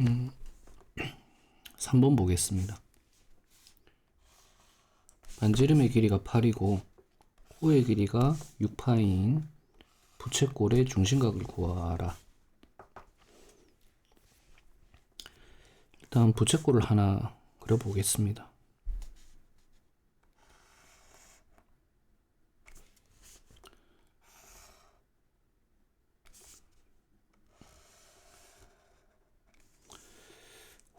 음, 3번 보겠습니다. 반지름의 길이가 8이고 호의 길이가 6파인 부채꼴의 중심각을 구하라. 일단 부채꼴을 하나 그려보겠습니다.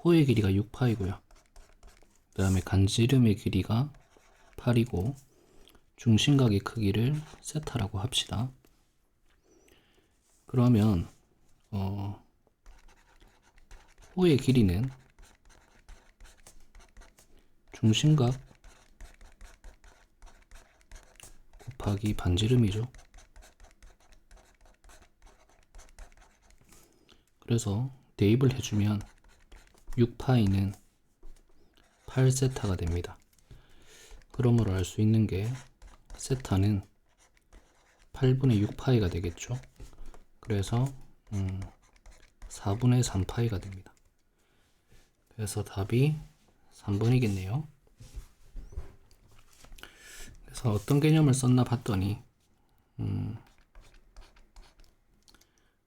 호의 길이가 6파이고요. 그 다음에 간지름의 길이가 8이고 중심각의 크기를 세타라고 합시다. 그러면 어, 호의 길이는 중심각 곱하기 반지름이죠. 그래서 대입을 해주면 6파이는 8세타가 됩니다. 그러므로 알 수 있는 게 세타는 8분의 6파이가 되겠죠. 그래서 음, 4분의 3파이가 됩니다. 그래서 답이 3번이겠네요. 그래서 어떤 개념을 썼나 봤더니 음,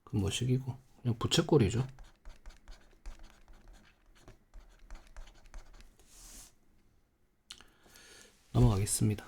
그 뭐식이고 그냥 부채꼴이죠. 넘어가겠습니다.